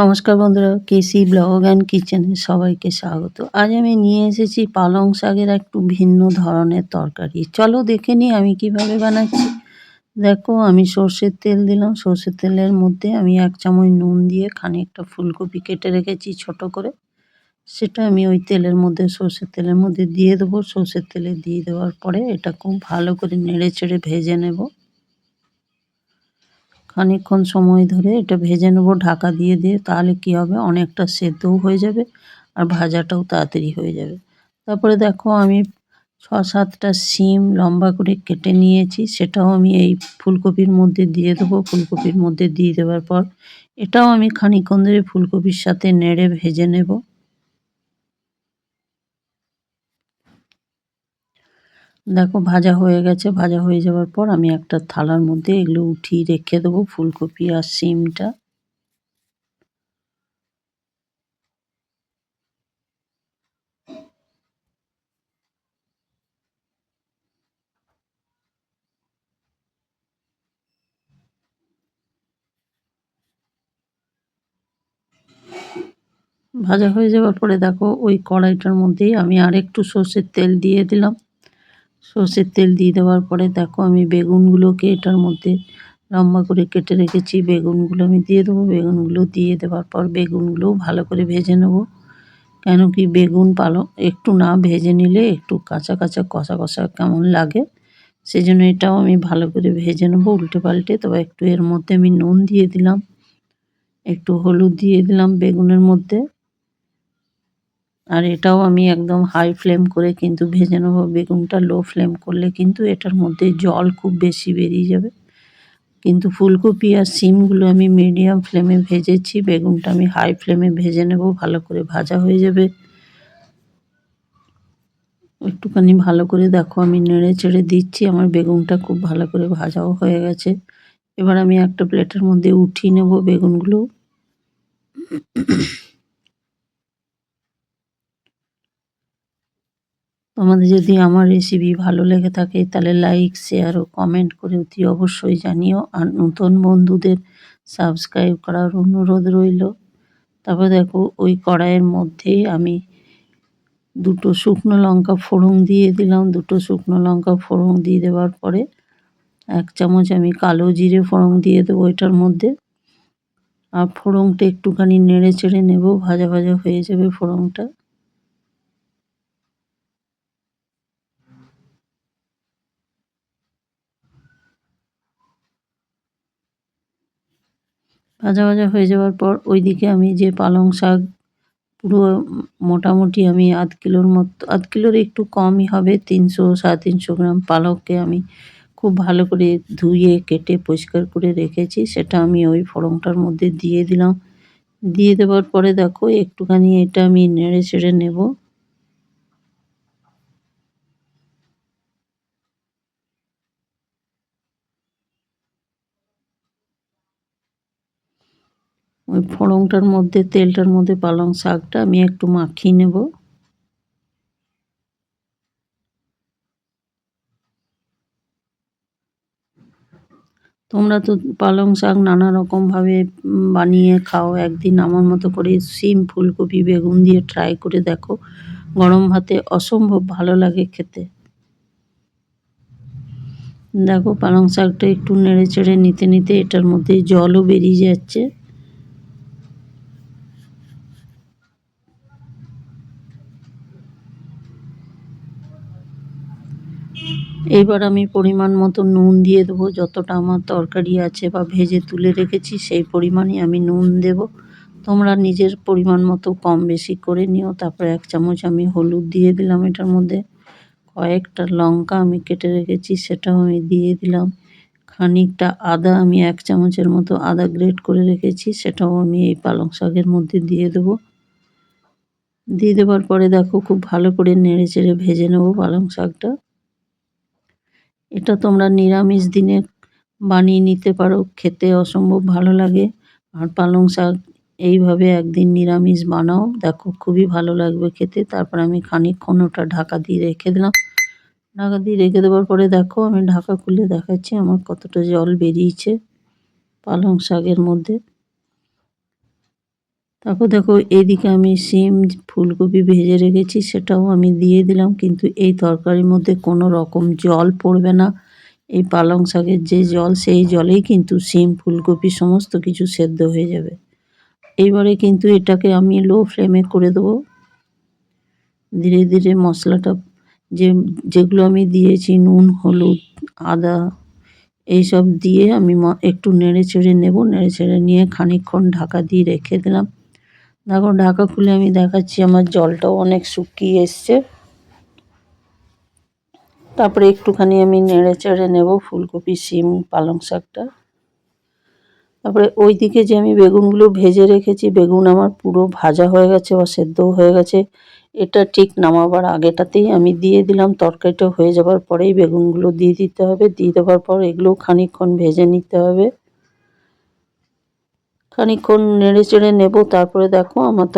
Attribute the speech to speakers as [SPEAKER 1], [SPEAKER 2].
[SPEAKER 1] নমস্কার বন্ধুরা, কেসি blog and কিচেনে সবাইকে স্বাগত। আজ আমি নিয়ে এসেছি পালং শাকের একটু ভিন্ন ধরনের তরকারি। চলো দেখে নিই আমি কীভাবে বানাচ্ছি। দেখো, আমি সর্ষের তেল দিলাম। সর্ষের তেলের মধ্যে আমি এক চামচ নুন দিয়ে খানিকটা ফুলকপি কেটে রেখেছি ছোট করে। সেটা আমি ওই তেলের মধ্যে, সর্ষের তেলের মধ্যে দিয়ে দেবো। সর্ষের তেলে দিয়ে দেওয়ার পরে এটা খুব ভালো করে নেড়ে চেড়ে ভেজে নেব। খানিকক্ষণ সময় ধরে এটা ভেজে নেব, ঢাকা দিয়ে দিয়ে তাহলে কি হবে? অনেকটা সেদ্ধও হয়ে যাবে আর ভাজাটাও তাড়াতাড়ি হয়ে যাবে। তারপরে দেখো আমি ছ সাতটা সিম লম্বা করে কেটে নিয়েছি, সেটাও আমি এই ফুলকপির মধ্যে দিয়ে দেবো। ফুলকপির মধ্যে দিয়ে দেওয়ার পর এটাও আমি খানিকক্ষণ ধরে ফুলকপির সাথে নেড়ে ভেজে নেব। দেখো, ভাজা হয়ে গেছে। ভাজা হয়ে যাওয়ার পর আমি একটা থালার মধ্যে এগুলো উঠিয়ে রেখে দেবো, ফুলকপি আর সিমটা। ভাজা হয়ে যাওয়ার পরে দেখো, ওই কড়াইটার মধ্যেই আমি আরেকটু সর্ষের তেল দিয়ে দিলাম। সর্ষের তেল দিয়ে দেওয়ার পরে দেখো আমি বেগুনগুলোকে এটার মধ্যে লম্বা করে কেটে রেখেছি। বেগুনগুলো আমি দিয়ে দেবো। বেগুনগুলো দিয়ে দেওয়ার পর বেগুনগুলোও ভালো করে ভেজে নেব। কেন কি বেগুন পালো একটু না ভেজে নিলে একটু কাঁচা কাঁচা কষা কষা কেমন লাগে সেই জন্য এটাও আমি ভালো করে ভেজে নেব উল্টে পাল্টে। তবে একটু এর মধ্যে আমি নুন দিয়ে দিলাম, একটু হলুদ দিয়ে দিলাম বেগুনের মধ্যে। আর এটাও আমি একদম হাই ফ্লেম করে কিন্তু ভেজে নেব। বেগুনটা লো ফ্লেম করলে কিন্তু এটার মধ্যে জল খুব বেশি বেরিয়ে যাবে। কিন্তু ফুলকপি আর সিমগুলো আমি মিডিয়াম ফ্লেমে ভেজেছি। বেগুনটা আমি হাই ফ্লেমে ভেজে নেব। ভালো করে ভাজা হয়ে যাবে। একটুখানি ভালো করে দেখো, আমি নেড়ে চেড়ে দিচ্ছি। আমার বেগুনটা খুব ভালো করে ভাজাও হয়ে গেছে। এবার আমি একটা প্লেটের মধ্যে উঠিয়ে নেব বেগুনগুলো। তোমাদের যদি আমার রেসিপি ভালো লেগে থাকে, তাহলে লাইক শেয়ার ও কমেন্ট করে অতি অবশ্যই জানিও। আর নতুন বন্ধুদের সাবস্ক্রাইব করার অনুরোধ রইল। তারপর দেখো, ওই কড়াইয়ের মধ্যে আমি দুটো শুকনো লঙ্কা ফোড়ন দিয়ে দিলাম। দুটো শুকনো লঙ্কা ফোড়ন দিয়ে দেওয়ার পরে এক চামচ আমি কালো জিরে ফোড়ন দিয়ে দেবো এটার মধ্যে। আর ফোড়নটা একটুখানি নেড়ে চেড়ে নেব, ভাজা ভাজা হয়ে যাবে ফোড়নটা। ভাজা ভাজা হয়ে যাওয়ার পর ওইদিকে আমি যে পালং শাক পুরো মোটামুটি আমি আধ কিলোর মতো, আধ কিলোর একটু কমই হবে, তিনশো, সাড়ে তিনশো গ্রাম পালককে আমি খুব ভালো করে ধুয়ে, কেটে, পরিষ্কার করে রেখেছি। সেটা আমি ওই ফোড়নটার মধ্যে দিয়ে দিলাম। দিয়ে দেওয়ার পরে দেখো একটুখানি এটা আমি নেড়ে চেড়ে নেব। ওই ফোড়নটার মধ্যে, তেলটার মধ্যে পালং শাকটা আমি একটু মাখিয়ে নেব। তোমরা তো পালং শাক নানা রকমভাবে বানিয়ে খাও, একদিন আমার মতো করে সিম, ফুলকপি, বেগুন দিয়ে ট্রাই করে দেখো। গরম ভাতে অসম্ভব ভালো লাগে খেতে। দেখো পালং শাকটা একটু নেড়ে চেড়ে নিতে নিতে এটার মধ্যে জলও বেরিয়ে যাচ্ছে। এইবার আমি পরিমাণ মতো নুন দিয়ে দেবো। যতটা আমার তরকারি আছে বা ভেজে তুলে রেখেছি, সেই পরিমাণই আমি নুন দেব। তোমরা নিজের পরিমাণ মতো কম বেশি করে নিও। তারপরে এক চামচ আমি হলুদ দিয়ে দিলাম এটার মধ্যে। কয়েকটা লঙ্কা আমি কেটে রেখেছি, সেটাও আমি দিয়ে দিলাম। খানিকটা আদা আমি এক চামচের মতো আদা গ্রেট করে রেখেছি, সেটাও আমি এই পালং শাকের মধ্যে দিয়ে দেবো। দিয়ে দেওয়ার পরে দেখো খুব ভালো করে নেড়ে চেড়ে ভেজে নেব পালং শাকটা। এটা তোমরা নিরামিষ দিনে বানিয়ে নিতে পারো, খেতে অসম্ভব ভালো লাগে। আর পালং শাক এইভাবে একদিন নিরামিষ বানাও, দেখো খুবই ভালো লাগবে খেতে। তারপর আমি খানিকক্ষণ ওটা ঢাকা দিয়ে রেখে দিলাম। ঢাকা দিয়ে রেখে দেওয়ার পরে দেখো, আমি ঢাকা খুলে দেখাচ্ছি আমার কতটা জল বেরিয়েছে পালং শাকের মধ্যে। তারপর দেখো এইদিকে আমি সিম ফুলকপি ভেজে রেখেছি, সেটাও আমি দিয়ে দিলাম, কিন্তু এই তরকারির মধ্যে কোনো রকম জল পড়বে না। এই পালং শাকের যে জল, সেই জলেই কিন্তু সিম, ফুলকপি সমস্ত কিছু সেদ্ধ হয়ে যাবে। এইবারে কিন্তু এটাকে আমি লো ফ্লেমে করে দেবো। ধীরে ধীরে মশলাটা, যে, যেগুলো আমি দিয়েছি, নুন, হলুদ, আদা, এইসব দিয়ে আমি একটু নেড়ে চেড়ে নেব। নেড়ে চেড়ে নিয়ে খানিকক্ষণ ঢাকা দিয়ে রেখে দিলাম। দেখো, ঢাকা খুলে আমি দেখাচ্ছি, আমার জলটাও অনেক শুকিয়ে এসছে। তারপরে একটুখানি আমি নেড়ে চেড়ে নেব ফুলকপি সিম পালং শাকটা। তারপরে ওইদিকে যে আমি বেগুনগুলো ভেজে রেখেছি, বেগুন আমার পুরো ভাজা হয়ে গেছে বা সেদ্ধও হয়ে গেছে। এটা ঠিক নামাবার আগেটাতেই আমি দিয়ে দিলাম, তরকারিটা হয়ে যাবার পরেই বেগুনগুলো দিয়ে দিতে হবে। দিয়ে দেওয়ার পর এগুলো খানিকক্ষণ ভেজে নিতে হবে। খানিকক্ষণ নেড়ে চেড়ে নেব তারপরে দেখো আমার